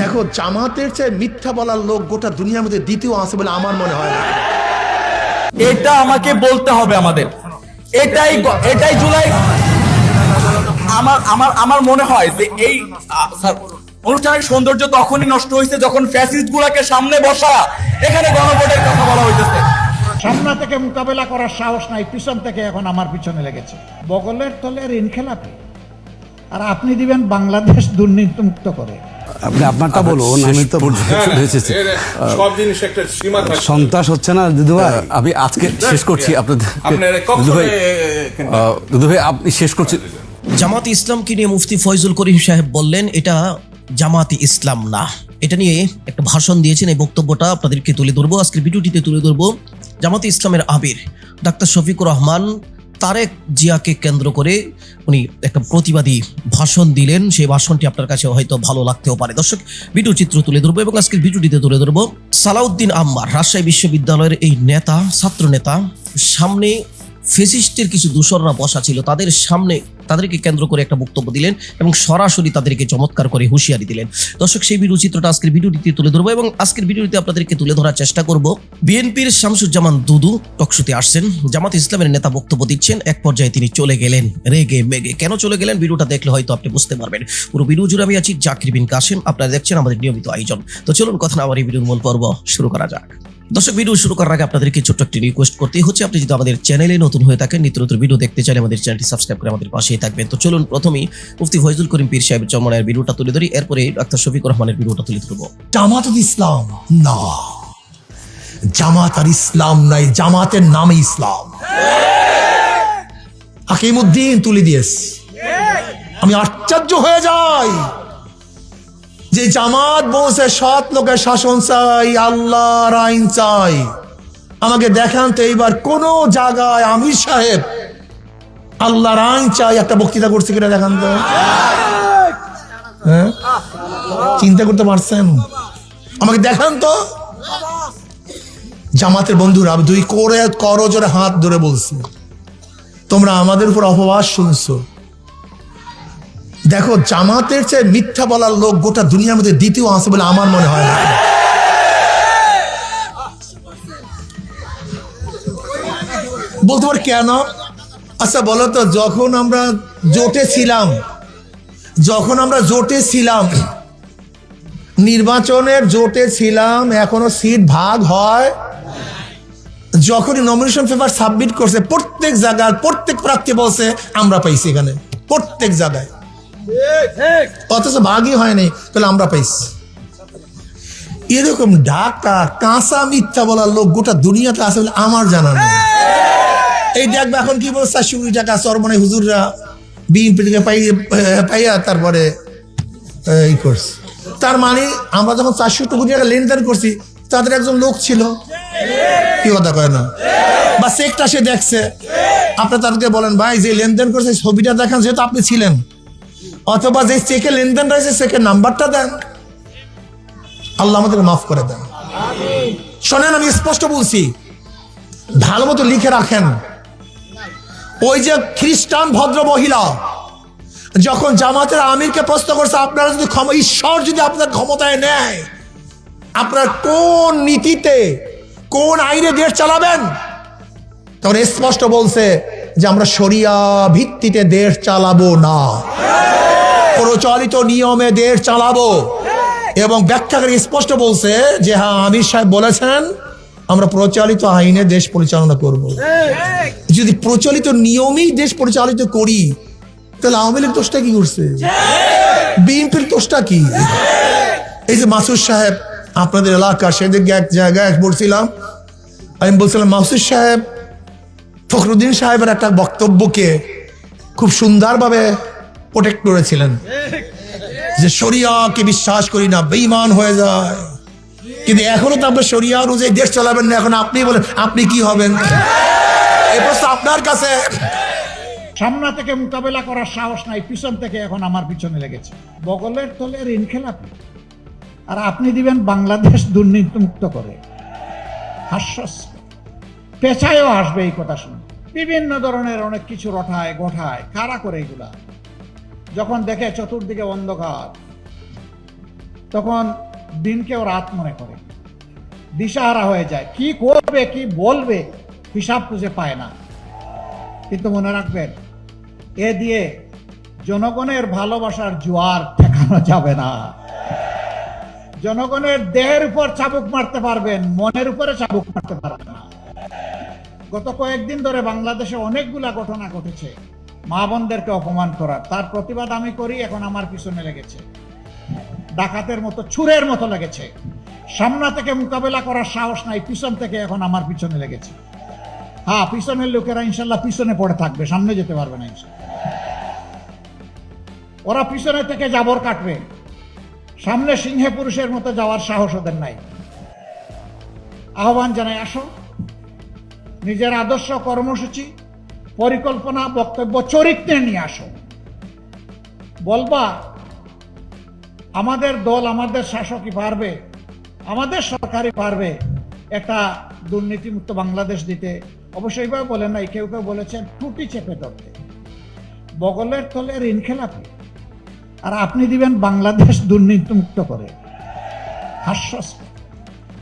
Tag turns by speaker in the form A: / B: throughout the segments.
A: দেখো জামাতের চেয়ে মিথ্যা বলার লোক গোটা দুনিয়ার মধ্যে দ্বিতীয় আছে বলে আমার মনে হয় না।
B: এটা আমাকে বলতে হবে আমাদের। এটাই এটাই জুলাই। আমার আমার আমার মনে হয় যে এই অনুষ্ঠানের সৌন্দর্য তখনই নষ্ট হয়েছে যখন ফ্যাসিস্ট গুলাকে সামনে বসা এখানে গণভোটের কথা বলা হইতেছে।
C: সামনা থেকে মোকাবেলা করার সাহস নাই পিছন থেকে এখন আমার পিছনে লেগেছে। বগলের তলের ইনখেলাপি আর আপনি দিবেন বাংলাদেশ দুর্নীতিমুক্ত করে।
D: আপনি আপনারটা বলুন আমি তো
E: সীমা থাকে।
D: সন্ত্রাস হচ্ছে না দিদু ভাই
F: আমি আজকে শেষ করছি আপনাদের
E: কখনো
F: ভাই দুদু ভাই আপনি শেষ করছি
G: জামাত ইসলামকে নিয়ে মুফতি ফয়জুল করিম সাহেব বললেন এটা জামাতি ইসলাম না। এটা নিয়ে একটা ভাষণ দিয়েছেন এই বক্তব্যটা আপনাদেরকে তুলে ধরবো। আজকের ভিডিওটিতে তুলে ধরবো জামাতি ইসলামের আবির ডাক্তার শফিকুর রহমান তারেক জিয়াকে কেন্দ্র করে উনি একটা প্রতিবাদী ভাষণ দিলেন। সেই ভাষণটি আপনার কাছে হয়তো ভালো লাগতেও পারে। দর্শক ভিডিও চিত্র তুলে ধরবো এবং আজকের ভিডিওটিতে তুলে ধরবো সালাউদ্দিন আম্মার, রাজশাহী বিশ্ববিদ্যালয়ের এই নেতা ছাত্র নেতা সামনে ফেসিস্টের কিছু দূষররা বসা ছিল, তাদের সামনে তাদেরকে কেন্দ্র করে একটা বক্তব্য দিলেন এবং সরাসরি তাদেরকে চমৎকার করে হুঁশিয়ারি দিলেন। দর্শক, সেই ভিডিও চিত্রটা আজকের ভিডিওটিতে তুলে ধরবো এবং আজকের ভিডিওটিতে আপনাদেরকে তুলে ধরার চেষ্টা করব। বিএনপির শামসুজ্জামান দুদু টকশুতে আসছেন। জামাত ইসলামের নেতা বক্তব্য দিচ্ছেন। এক পর্যায়ে তিনি চলে গেলেন। রেগে মেগে। কেন চলে গেলেন? ভিডিওটা দেখলে হয়তো আপনি বুঝতে পারবেন। পুরো ভিডিও জুড়ে আমি আছি জাকির বিন কাসিম। আপনারা দেখছেন আমাদের নিয়মিত আয়োজন। তো চলুন কথা না আমার এই ভিডিওর মূল পর্ব শুরু করা যাক। দর্শক ভিডিও শুরু করার আগে আপনাদেরকে ছোট্ট একটি রিকোয়েস্ট করতে হচ্ছে, আপনি যদি আমাদের চ্যানেলে নতুন হয়ে থাকেন, নিত্য নতুন ভিডিও দেখতে চাইলে আমাদের চ্যানেলটি সাবস্ক্রাইব করে আমাদের পাশেই থাকবেন। তো চলুন প্রথমেই মুফতি ফয়জুল করিম পীর সাহেবের চমনের ভিডিওটা তুলে ধরি, এরপরে ডাক্তার শফিকুর রহমানের ভিডিওটা তুলে ধরবো।
A: জামাত ইসলাম না। জামাত আর ইসলাম নাই জামাতের নামে ইসলাম। হাকিমুদ্দিন তুলে দিয়েস আমি আশ্চর্য হয়ে যাই। যে জামাত বসে সৎ লোকের শাসন চাই, আল্লাহর আইন চাই। আমাকে দেখান তো এইবার কোন জায়গায় আমির সাহেব আল্লাহর আইন চাই, একটা বক্তৃতা করছে কিনা দেখান তো। হ্যাঁ? চিন্তা করতে পারছেন? আমাকে দেখান তো। জামাতের বন্ধুরা, দুই করে করো জোরে হাত ধরে বলছি। তোমরা আমাদের উপর অপবাস শুনছো। দেখো, জামাতের চেয়ে মিথ্যা বলার লোক গোটা দুনিয়ার মধ্যে দ্বিতীয় আছে বলে আমার মনে হয় না। বলতে পার কেন? আচ্ছা বলো তো, যখন আমরা জোটে ছিলাম, যখন আমরা জোটে ছিলাম, নির্বাচনের জোটে ছিলাম, এখনও সিট ভাগ হয়? যখনই নমিনেশন পেপার সাবমিট করছে, প্রত্যেক জায়গায় প্রত্যেক প্রার্থী বলছে, আমরা পাইছি এখানে। প্রত্যেক জায়গায়। অথচ ভাগই হয়নি, তাহলে আমরা পাইছি। এরকম ডাকা কাঁচা মিথ্যা বলার লোক গোটা দুনিয়াতে আছে বলে আমার জানা নেই। এই দেখবে এখন কি বলছে, চারশো টাকা চরমনে হুজুররা বিএনপি থেকে পাইয়া তারপরে, এই করছে। তার মানে আমরা যখন চারশো কোটি টাকা লেনদেন করছি, তাদের একজন লোক ছিল। কি কথা কয় না? বা চেকটা সে দেখছে। আপনি তাদেরকে বলেন, ভাই, যে লেনদেন করছে, ছবিটা দেখান, যেহেতু আপনি ছিলেন। অথবা যে চেকে লেনদেন রয়েছে চেকের নাম্বারটা দেন। আল্লাহ আমাদেরকে মাফ করে দেন। শোনেন, আমি স্পষ্ট বলছি ভালো মতো লিখে রাখেন। ওই যে খ্রিস্টান ভদ্র মহিলা, যখন জামাতের আমিরকে প্রশ্ন করছে, আপনারা যদি ঈশ্বর যদি আপনার ক্ষমতায় নেয়, আপনার কোন নীতিতে, কোন আইনে দেশ চালাবেন? তখন স্পষ্ট বলছে যে আমরা শরিয়া ভিত্তিতে দেশ চালাবো না। প্রচলিত নিয়মে দেশ চালাবো। এবং ব্যাখ্যাকারী স্পষ্ট বলছে যে হ্যাঁ আমির সাহেব বলেছেন, আমরা প্রচলিত আইনে দেশ পরিচালনা করব। যদি প্রচলিত নিয়মেই দেশ পরিচালিত করি, তাহলে আওয়ামী লীগ দোষটা কি করছে? বিএনপির দোষটা কি? এই যে মাসুদ সাহেব, আপনাদের এলাকা সেদিকে এক জায়গায় বলছিলাম, আমি বলছিলাম, মাসুদ সাহেব ফখরুদ্দিন সাহেবের একটা বক্তব্যকে খুব সুন্দরভাবে প্রোটেক্ট করেছিলেন। যে শরিয়াকে বিশ্বাস করি না বেইমান হয়ে যায়। কিন্তু এখনও তো আপনার শরিয়া অনুযায়ী দেশ চালাবেন না, এখন আপনি বলেন, আপনি কি হবেন? এই প্রশ্ন আপনার কাছে।
C: সামনা থেকে মোকাবেলা করার সাহস নাই, পিছন থেকে এখন আমার পিছনে লেগেছে। বগলের তলের ইনখেলাপি আর আপনি দিবেন বাংলাদেশ দুর্নীতিমুক্ত করে। হাস্যস্ক পেছায়ও আসবে এই কথা শুনে। বিভিন্ন ধরনের অনেক কিছু রটায় গোঠায় কারা করে এগুলা। যখন দেখে চতুর্দিকে অন্ধকার, তখন দিনকেও রাত মনে করে। দিশাহারা হয়ে যায়। কি করবে, কি বলবে, হিসাব খুঁজে পায় না। কিন্তু মনে রাখবেন, এ দিয়ে জনগণের ভালোবাসার জোয়ার ঠেকানো যাবে না। জনগণের দেহের উপর চাবুক মারতে পারবেন, মনের উপরে চাবুক মারতে পারবেন না। গত কয়েকদিন ধরে বাংলাদেশে অনেকগুলা ঘটনা ঘটেছে। মা বোনদেরকে অপমান করার তার প্রতিবাদ আমি করি, এখন আমার পিছনে লেগেছে। ডাকাতের মতো ছুরের মতো লেগেছে। সামনা থেকে মোকাবেলা করার সাহস নাই, পিছন থেকে এখন আমার পিছনে লেগেছে। হ্যাঁ পিছনের লোকেরা ইনশাল্লাহ পিছনে পড়ে থাকবে, সামনে যেতে পারবে না ইনশাল্লাহ। ওরা পিছনে থেকে জাবর কাটবে। সামনে সিংহে পুরুষের মতো যাওয়ার সাহস ওদের নাই। আহ্বান জানাই, আসো। নিজের আদর্শ কর্মসূচি, পরিকল্পনা, বক্তব্য, চরিত্রে নিয়ে আসো। বলবা, আমাদের দল আমাদের শাসকই পারবে, আমাদের সরকারই পারবে একটা দুর্নীতিমুক্ত বাংলাদেশ দিতে। অবশ্যই ভাবে বলেন নাই, কেউ কেউ বলেছেন টুটি চেপে ধরতে। বগলের তলে ঋণ খেলাপি। আর আপনি দিবেন বাংলাদেশ দুর্নীতিমুক্ত করে। হাস্যস্ক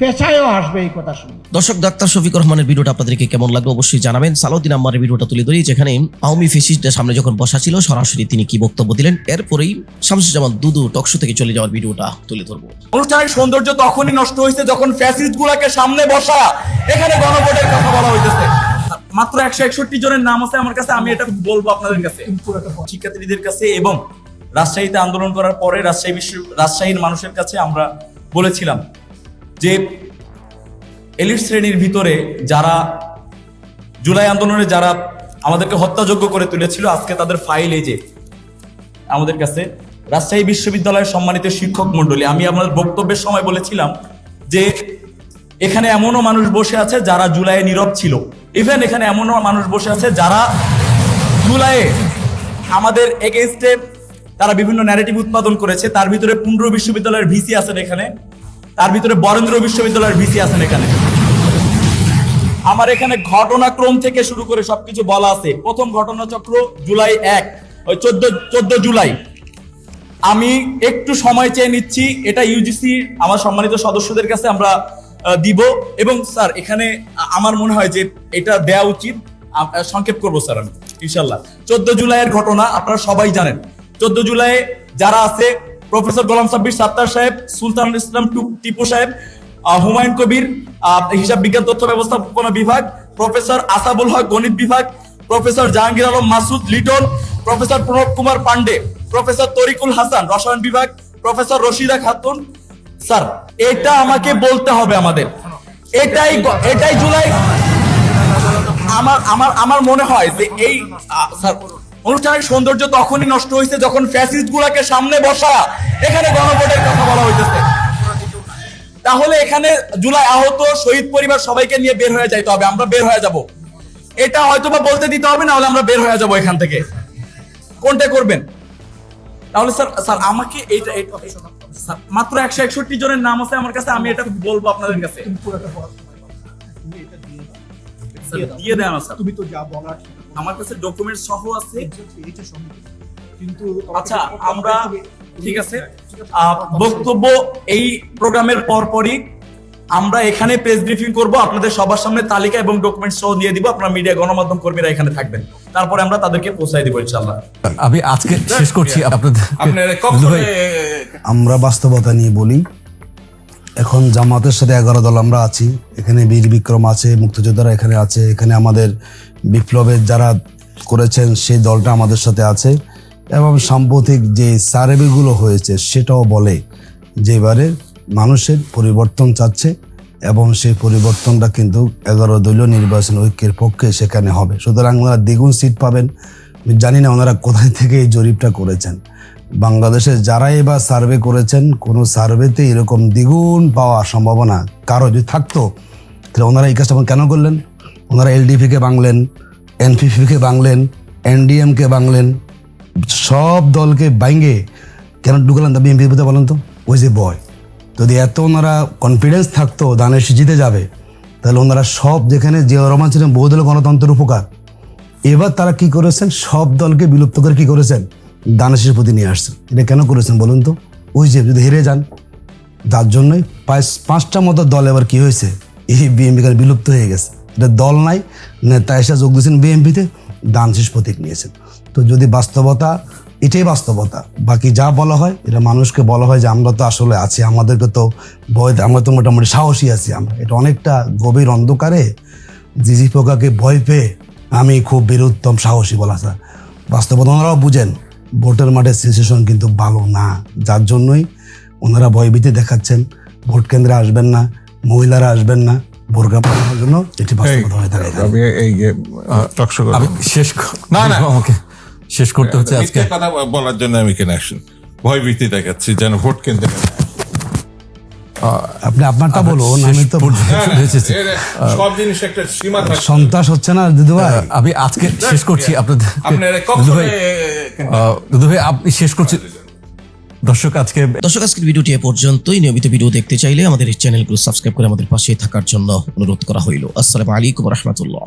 C: পেছায়ও হাসবে এই কথা শুনে।
G: দর্শক ডাক্তার শফিকুর রহমানের ভিডিওটা আপনাদেরকে কেমন লাগল অবশ্যই জানাবেন। সালাউদ্দিন আম্মারের ভিডিওটা তুলে ধরি যেখানে আওয়ামী ফেসিস্টের সামনে যখন বসা ছিল সরাসরি তিনি কি বক্তব্য দিলেন? এরপরেই শামসুজ্জামান দুদু টকশো থেকে চলে যাওয়ার ভিডিওটা তুলে ধরবো।
B: অনুষ্ঠানের সৌন্দর্য তখনই নষ্ট হয়েছে যখন ফ্যাসিস্ট গুলাকে সামনে বসা। এখানে গণভোটের কথা বলা হইতেছে। মাত্র একশো একষট্টি জনের নাম আছে আমার কাছে আমি এটা বলব আপনাদের কাছে। শিক্ষার্থীদের কাছে এবং রাজশাহীতে আন্দোলন করার পরে রাজশাহী বিশ্ব রাজশাহীর মানুষের কাছে আমরা বলেছিলাম যে এলিট শ্রেণির ভিতরে যারা জুলাই আন্দোলনে যারা আমাদেরকে হত্যাযোগ্য করে তুলেছিল, আজকে তাদের ফাইল এই যে আমাদের কাছে রাজশাহী বিশ্ববিদ্যালয়ের সম্মানিত শিক্ষক মন্ডলী আমি আপনার বক্তব্যের সময় বলেছিলাম যে এখানে এমনও মানুষ বসে আছে যারা জুলাইয়ে নীরব ছিল। ইভেন এখানে এমনও মানুষ বসে আছে যারা জুলাইয়ে আমাদের এগেনস্টে তারা বিভিন্ন ন্যারেটিভ উৎপাদন করেছে। তার ভিতরে পুন্ড্র বিশ্ববিদ্যালয়ের ভিসি আছেন এখানে। তার ভিতরে বরেন্দ্র বিশ্ববিদ্যালয়ের ভিসি আছেন এখানে। আমার এখানে ঘটনাক্রম থেকে শুরু করে সবকিছু বলা আছে। প্রথম ঘটনাচক্র জুলাই এক, ওই চোদ্দ চোদ্দ জুলাই। আমি একটু সময় চেয়ে নিচ্ছি, এটা ইউজিসি আমার সম্মানিত সদস্যদের কাছে আমরা দিব। এবং স্যার, এখানে আমার মনে হয় যে এটা দেওয়া উচিত। সংক্ষেপ করব স্যার আমি ইনশাল্লাহ চোদ্দ জুলাইয়ের ঘটনা আপনারা সবাই জানেন। চোদ্দ জুলাই যারা আছে প্রফেসর গোলাম সাব্বির সাত্তার সাহেব সুলতান ইসলাম টিপু সাহেব হুমায়ুন কবির হিসাব বিজ্ঞান তথ্য ব্যবস্থাপনা বিভাগ, প্রফেসর আসাবুল হক গণিত বিভাগ, professor Jahangir Alam Masud Liton, professor Pranab Kumar Pandey professor Tarikul Hasan রসায়ন বিভাগ, প্রফেসর রশিদা খাতুন। স্যার, এটা আমাকে বলতে হবে আমাদের। এটাই এটাই জুলাই আমার আমার আমার মনে হয় যে এই স্যার অনুষ্ঠানের সৌন্দর্য তখনই নষ্ট হয়েছে যখন ফ্যাসিস্ট গুলাকে সামনে বসা। এখানে গণভোটের কথা বলা হইতেছে। তাহলে এখানে জুলাই আহত শহীদ পরিবার সবাইকে নিয়ে বের হয়ে যাইতে হবে আমরা বের হয়ে যাব। এটা হয়তো বা বলতে দিতে হবে না হলে আমরা বের হয়ে যাব এখান থেকে। কোনটা করবেন? তাহলে স্যার স্যার আমাকে এইটা মাত্র একশো একষট্টি জনের নাম আছে আমার কাছে আমি এটা বলব আপনাদের কাছে। দিয়ে দেন স্যার।
H: তুমি তো যা বলার
B: আমার কাছে ডকুমেন্ট সহ আছে।
H: কিন্তু
B: আচ্ছা আমরা ঠিক আছে। বক্তব্য এই প্রোগ্রামের পরপরই আমরা এখানে প্রেস ব্রিফিং করব আপনাদের সবার সামনে তালিকা এবং ডকুমেন্ট সহ দিয়ে দিব আপনারা মিডিয়া গণমাধ্যম কর্মীরা এখানে থাকবেন। তারপরে আমরা তাদেরকে পৌঁছায় দিব ইনশাল্লাহ
F: আমি আজকে শেষ করছি আপনাদের
D: আমরা বাস্তবতা নিয়ে বলি এখন জামাতের সাথে এগারো দল আমরা আছি। এখানে বীর বিক্রম আছে, মুক্তিযোদ্ধারা এখানে আছে। এখানে আমাদের বিপ্লবের যারা করেছেন, সেই দলটা আমাদের সাথে আছে। এবং সাম্প্রতিক যে সার্ভেগুলো হয়েছে, সেটাও বলে যে এবারে মানুষের পরিবর্তন চাচ্ছে এবং সেই পরিবর্তনটা কিন্তু এগারো দলীয় নির্বাচন ঐক্যের পক্ষে সেখানে হবে। সুতরাং ওনারা দ্বিগুণ সিট পাবেন। জানি না ওনারা কোথায় থেকে এই জরিপটা করেছেন। বাংলাদেশে যারাই এবার সার্ভে করেছেন, কোনো সার্ভেতে এরকম দ্বিগুণ পাওয়া সম্ভাবনা কারও যদি থাকতো, তাহলে ওনারা এই কাজটা কেন করলেন? ওনারা এলডিপিকে বাংলেন এনপিপিকে বাংলেন এনডিএমকে বাংলেন, সব দলকে বাইঙ্গে কেন ঢুকলেন তা বিএনপিতে বলেন তো? ওই যে বয় যদি এত ওনারা কনফিডেন্স থাকতো দানের জিতে যাবে, তাহলে ওনারা সব যেখানে জিয়া রহমান ছিলেন বহুদল গণতন্ত্রের উপকার। এবার তারা কি করেছেন? সব দলকে বিলুপ্ত করে কি করেছেন? দানেশের প্রতি নিয়ে আসছেন এটা কেন করেছেন বলুন তো? ওই যে যদি হেরে যান যার জন্যই প্রায় পাঁচটা মতো দল এবার কি হয়েছে? এই বিএনপি কার বিলুপ্ত হয়ে গেছে। এটা দল নাই নেতা এসে যোগ দিয়েছেন বিএমপিতে দান শেষ প্রতীক নিয়েছেন। তো যদি বাস্তবতা, এটাই বাস্তবতা। বাকি যা বলা হয়, এটা মানুষকে বলা হয় যে আমরা তো আসলে আছি, আমাদেরকে তো ভয় আমরা তো মোটামুটি সাহসী আছি আমরা। এটা অনেকটা গভীর অন্ধকারে জিজি পোকাকে ভয় পেয়ে আমি খুব বীরুত্তম সাহসী বলা স্যার বাস্তবতা ওনারাও বুঝেন। ভোটের মাঠের সিচুয়েশন কিন্তু ভালো না। যার জন্যই ওনারা ভয়ভীতি দেখাচ্ছেন। ভোট কেন্দ্রে আসবেন না মহিলারা আসবেন না বোরকা জন্য এটি বাস্তবতা হয়ে দাঁড়ায়।
E: আমি এই
F: আমি শেষ
E: না,
F: শেষ করতে হচ্ছে আজকে।
E: কথা বলার জন্য আমি কেন আসুন। ভয় ভীতি দেখাচ্ছি যেন ভোট কেন্দ্রে
D: আপনি আপনারটা বলুন আমি তো
E: সীমা থাকে।
D: সন্ত্রাস হচ্ছে না দিদু ভাই?
F: আমি আজকে শেষ করছি আপনাদের
E: আপনারা
F: দুদু ভাই দুদু ভাই আপনি শেষ করছি। দর্শক আজকে
G: দর্শক আজকের ভিডিওটি এ পর্যন্তই। নিয়মিত ভিডিও দেখতে চাইলে আমাদের এই চ্যানেলগুলো সাবস্ক্রাইব করে আমাদের পাশে থাকার জন্য অনুরোধ করা হইল। আসসালামু আলাইকুম রহমতুল্লাহ।